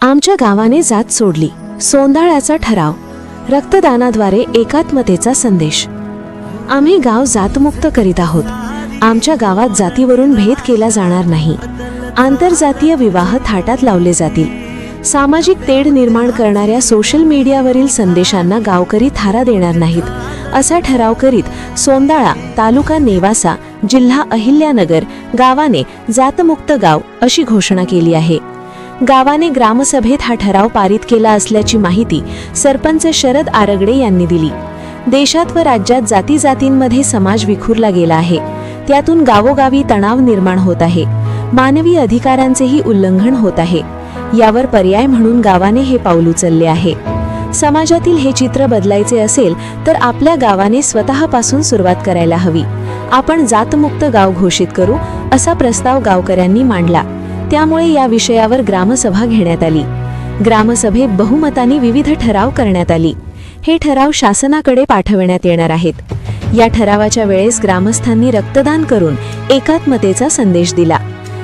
आमच्या गावाने जात सोडली. सोंदाळ्याचा ठराव. रक्तदानाद्वारे एकात्मतेचा संदेश. आम्ही गाव जातमुक्त करीत आहोत. आमच्या गावात जातीवरून भेद केला जाणार नाही. आंतरजातीय विवाह थाटात लावले जातील. सामाजिक तेढ निर्माण करणाऱ्या सोशल मीडियावरील संदेशांना गावकरी थारा देणार नाहीत असा ठराव करीत सोंदाळा तालुका नेवासा जिल्हा अहिल्यानगर गावाने जातमुक्त गाव अशी घोषणा केली आहे. गावाने ग्रामसभेत हा ठराव पारित केला असल्याची माहिती सरपंच शरद आरगडे यांनी दिली. देशात व राज्यात जाती जातींमध्ये समाज विखुरला गेला आहे. त्यातून गावोगावी तणाव निर्माण होत आहे. मानवी अधिकारांचेही उल्लंघन होत आहे. यावर पर्याय म्हणून गावाने हे पाऊल उचलले आहे. समाजातील हे चित्र बदलायचे असेल तर आपल्या गावाने स्वतःपासून सुरुवात करायला हवी. आपण जातमुक्त गाव घोषित करू असा प्रस्ताव गावकऱ्यांनी मांडला. त्यामुळे या विषयावर ग्रामसभा घेण्यात आली. ग्रामसभेत बहुमताने विविध ठराव करण्यात आली. हे ठराव शासनाकडे पाठवण्यात येणार आहेत. या ठरावाच्या वेळेस ग्रामस्थांनी रक्तदान करून एकात्मतेचा संदेश दिला.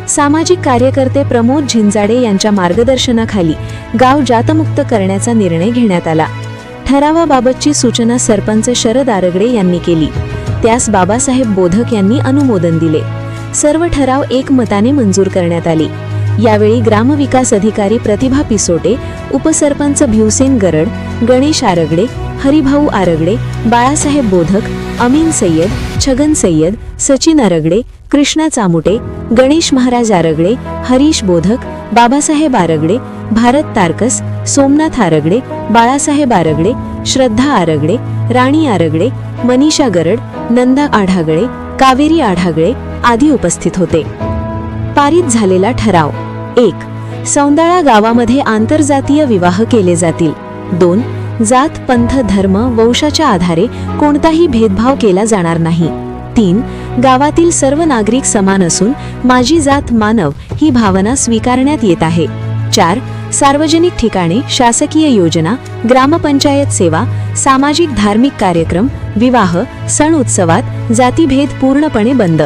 सामाजिक कार्यकर्ते प्रमोद झिंजाडे यांच्या मार्गदर्शनाखाली गाव जातमुक्त करण्याचा निर्णय घेण्यात आला. ठरावाबाबतची सूचना सरपंच शरद आरगडे यांनी केली. त्यास बाबासाहेब बोधक यांनी अनुमोदन दिले. सर्व ठराव एकमताने मंजूर करण्यात आले. यावेळी ग्रामविकास अधिकारी प्रतिभा पिसोटे उपसरपंच भिवसेन गरड गणेश आरगडे हरिभाऊ आरगडे बाळासाहेब बोधक अमीन सय्यद छगन सय्यद सचिन आरगडे कृष्णा चामुटे गणेश महाराज आरगडे हरीश बोधक बाबासाहेब आरगडे भारत तारकस सोमनाथ आरगडे बाळासाहेब आरगडे श्रद्धा आरगडे राणी आरगडे मनीषा गरड नंदा आढागळे कावेरी आढागळे आदी उपस्थित होते. पारित झालेला ठराव. एक सौंदाळा गावामध्ये आंतरजातीय विवाह केले जातील. दोन जात पंथ धर्म वंशाच्या आधारे कोणताही भेदभाव केला जाणार नाही. तीन गावातील सर्व नागरिक समान असून माझी जात मानव ही भावना स्वीकारण्यात येत आहे. चार सार्वजनिक ठिकाणी शासकीय योजना ग्रामपंचायत सेवा सामाजिक धार्मिक कार्यक्रम विवाह सण उत्सवात जातीभेद पूर्णपणे बंद.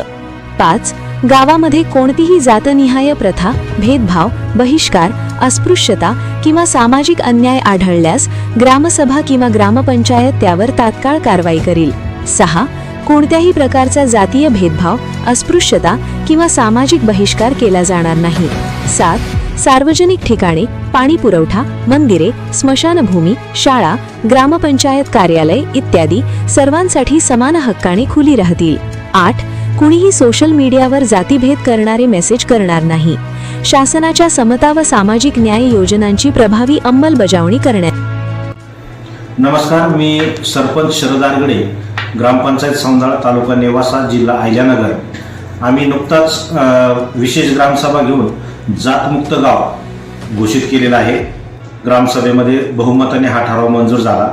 पाच गावामध्ये कोणतीही जातनिहाय प्रथा भेदभाव बहिष्कार अस्पृश्यता किंवा सामाजिक अन्याय आढळल्यास ग्रामसभा किंवा ग्रामपंचायत त्यावर तात्काळ कारवाई करील. सहा कोणत्याही प्रकारचा जातीय भेदभाव अस्पृश्यता किंवा सामाजिक बहिष्कार केला जाणार नाही. सात सार्वजनिक ठिकाणी पाणी पुरवठा मंदिरे स्मशानभूमी शाळा ग्रामपंचायत कार्यालय इत्यादी सर्वांसाठी समान हक्काने खुली राहतील. आठ कुणीही सोशल मीडियावर जातीभेद करणारे मेसेज करणार नाही. शासनाच्या समता व सामाजिक न्याय योजनांची प्रभावी अंमलबजावणी करण्यात नमस्कार मी सरपंच शरद आरगडे ग्रामपंचायत सौंदाळा तालुका नेवासा जिल्हा आयजानगर. आम्ही नुकताच विशेष ग्रामसभा घेऊन जातमुक्त गाव घोषित केलेला आहे. ग्रामसभेमध्ये बहुमताने हा ठराव मंजूर झाला.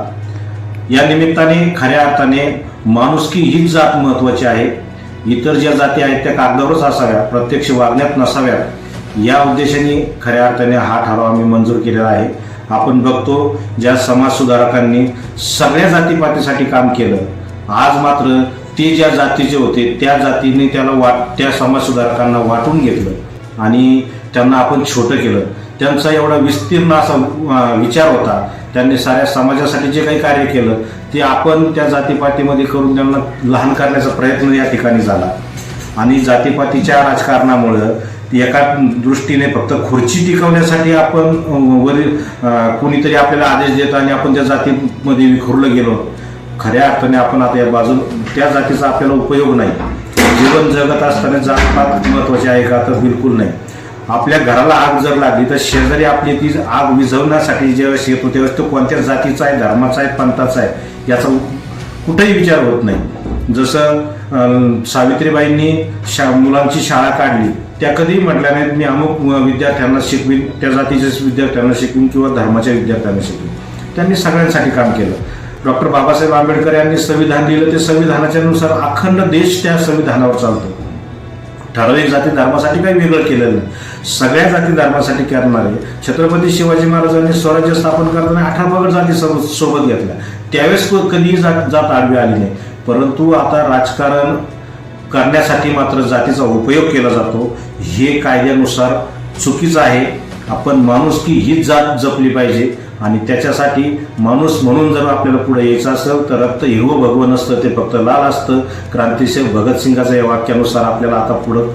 या निमित्ताने खऱ्या अर्थाने माणुसकी हीच जात महत्वाची आहे. इतर ज्या जाती आहेत त्या कागदावरच असाव्या प्रत्यक्ष वागण्यात नसाव्यात. या उद्देशाने खऱ्या अर्थाने हा ठराव आम्ही मंजूर केलेला आहे. आपण बघतो ज्या समाज सुधारकांनी सगळ्या जातीपातीसाठी काम केलं आज मात्र ते ज्या जातीचे होते त्या जातीने त्याला वाट त्या समाज सुधारकांना वाटून घेतलं आणि त्यांना आपण छोटं केलं. त्यांचा एवढा विस्तीर्ण असा विचार होता. त्यांनी साऱ्या समाजासाठी जे काही कार्य केलं ते आपण त्या जातीपातीमध्ये करून त्यांना लहान करण्याचा प्रयत्न या ठिकाणी झाला. आणि जातीपातीच्या राजकारणामुळं एका दृष्टीने फक्त खुर्ची टिकवण्यासाठी आपण वरील कोणीतरी आपल्याला आदेश देतो आणि आपण त्या जातीमध्ये विखुरलं गेलो. खऱ्या अर्थाने आपण आता या बाजू त्या जातीचा आपल्याला उपयोग नाही. जीवन जगत असताना जातपात महत्वाची आहे का? तर बिलकुल नाही. आपल्या घराला आग जर लागली तर शेजारी आपली ती आग विझवण्यासाठी ज्यावेळेस येतो त्यावेळेस तो कोणत्या जातीचा आहे धर्माचा आहे पंथाचा आहे याचा कुठेही विचार होत नाही. जसं सावित्रीबाईंनी शा मुलांची शाळा काढली. त्या कधीही म्हटल्या नाहीत मी अमुक विद्यार्थ्यांना शिकवीन त्या जातीच्या विद्यार्थ्यांना शिकवीन किंवा धर्माच्या विद्यार्थ्यांना शिकवीन. त्यांनी सगळ्यांसाठी काम केलं. डॉक्टर बाबासाहेब आंबेडकर यांनी संविधान लिहिलं ते संविधानाच्या नुसार अखंड देश त्या संविधानावर चालतो. ठराविक जाती धर्मासाठी काही वेगळं केलेलं नाही. सगळ्या जाती धर्मासाठी करणारे छत्रपती शिवाजी महाराजांनी स्वराज्य स्थापन करताना अठरा पगड जाती सोबत सोबत घेतल्या. त्यावेळेस कधीही जात जात आडवी आली नाही. परंतु आता राजकारण करण्यासाठी मात्र जातीचा उपयोग केला जातो. हे कायद्यानुसार चुकीचं आहे. आपण माणूस की हीच जात जपली पाहिजे. आणि त्याच्यासाठी माणूस म्हणून जर आपल्याला पुढे यायचं असेल तर रक्त हिरवं भगवं नसतं ते फक्त लाल असतं. क्रांतीसेव भगतसिंगाच्या या वाक्यानुसार आपल्याला आता पुढं